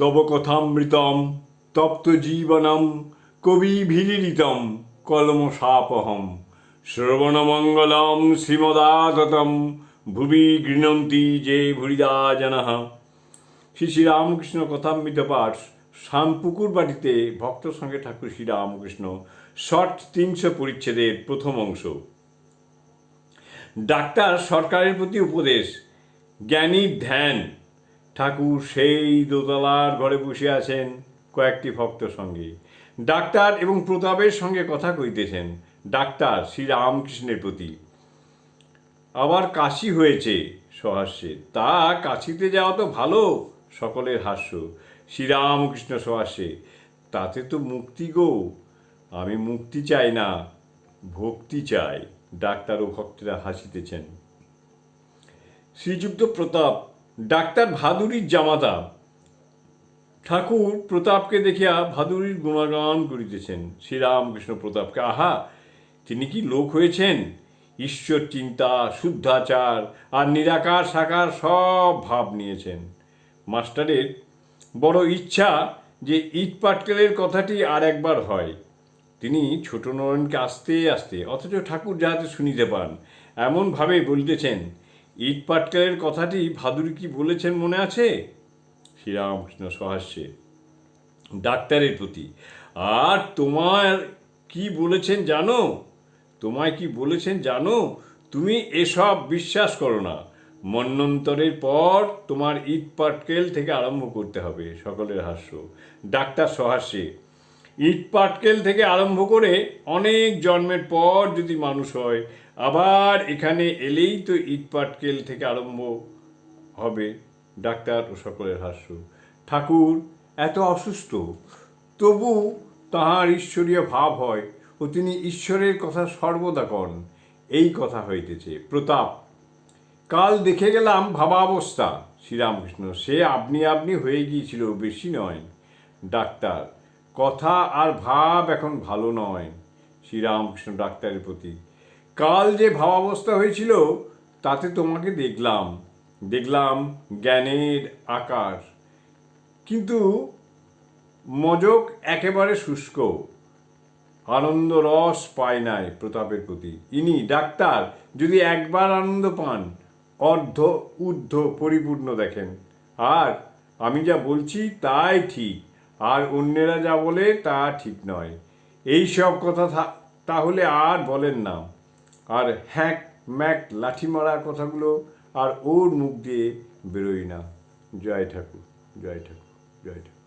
তব কথামৃতম তপ্ত জীবনম, কবি ভিরিরিতম কলম সাপহম। শ্রবণমঙ্গলম শ্রীমদাততম ভুবি গৃণন্তি যে ভুরিদা জনঃ শ্রী শ্রীরামকৃষ্ণ কথামৃত পাঠ শামপুকুর বাটিতে ভক্ত সঙ্গে ঠাকুর শ্রীরামকৃষ্ণ শর্ট তিনশো পরিচ্ছেদের প্রথম অংশ। ডাক্তার সরকারের প্রতি উপদেশ, জ্ঞানী ধ্যান। ঠাকুর সেই দোতলার ঘরে বসে আছেন কয়েকটি ভক্ত সঙ্গে। ডাক্তার এবং প্রতাপের সঙ্গে কথা কইতেছেন। ডাক্তার শ্রীরামকৃষ্ণের প্রতি। আবার কাশি হয়েছে সহাস্যে। তা কাশিতে যাওয়া তো ভালো, সকলের হাস্য। শ্রীরামকৃষ্ণ সহাস্যে, তাতে তো মুক্তি গো। আমি মুক্তি চাই না, ভক্তি চাই। ডাক্তার ও ভক্তরা হাসিতেছেন। শ্রীযুক্ত প্রতাপ ডাক্তার ভাদুরীর জামাতা ঠাকুর প্রতাপকে দেখিয়া ভাদুরীর গুণগান করিতেছেন। শ্রীরামকৃষ্ণ প্রতাপকে, আহা, তিনি কি লোক হয়েছেন? ঈশ্বর চিন্তা, শুদ্ধাচার আর নিরাকার সাকার সব ভাব নিয়েছেন। মাস্টারের বড় ইচ্ছা যে ইট পাটকেলের কথাটি আর একবার হয়। তিনি ছোট নয়নকে আস্তে আস্তে, অথচ ঠাকুর যাহাতে শুনিতে পান, এমনভাবে বলিতেছেন ইট পাটকেলের কথাটি ভাদুরী কি বলেছেন মনে আছে? শ্রীরামকৃষ্ণ সহাস্যে ডাক্তারের প্রতি। আর তোমার কি বলেছেন জানো? তোমায় কি বলেছেন জানো? তুমি এসব বিশ্বাস করো না। মন্নন্তরের পর তোমার ইট পাটকেল থেকে আরম্ভ করতে হবে, সকলের হাস্য। ডাক্তার সহাস্যে ইট পাটকেল থেকে আরম্ভ করে অনেক জন্মের পর যদি মানুষ হয় আবার এখানে এলেই তো ইট পাটকেল থেকে আরম্ভ হবে ডাক্তার ও সকলের হাস্য। ঠাকুর এত অসুস্থ, তবু তাহার ঈশ্বরীয় ভাব হয় ও তিনি ঈশ্বরের কথা সর্বদা কন। এই কথা হইতেছে, প্রতাপ, কাল দেখে গেলাম ভাবাবস্থা। শ্রীরামকৃষ্ণ, সে আপনি আপনি হয়ে গিয়েছিল, বেশি নয়। ডাক্তার, কথা আর ভাব এখন ভালো নয়। শ্রীরামকৃষ্ণ ডাক্তারের প্রতি কাল যে ভাবাবস্থা হয়েছিল, তাতে তোমাকে দেখলাম। দেখলাম জ্ঞানের আকার। কিন্তু মজক একেবারে শুষ্ক। আনন্দ রস পায় নাই প্রতাপের প্রতি। ইনি, ডাক্তার, যদি একবার আনন্দ পান, অর্ধ, ঊর্ধ্ব, পরিপূর্ণ দেখেন। আর আমি যা বলছি তাই ঠিক, আর অন্যেরা যা বলে তা ঠিক নয়। এই সব কথা তাহলে আর বলেন না। আর হ্যাক ম্যাক লাঠি মারা কথাগুলো আর ওর মুখ দিয়ে বেরোই না। জয় ঠাকুর জয় ঠাকুর জয় ঠাকুর।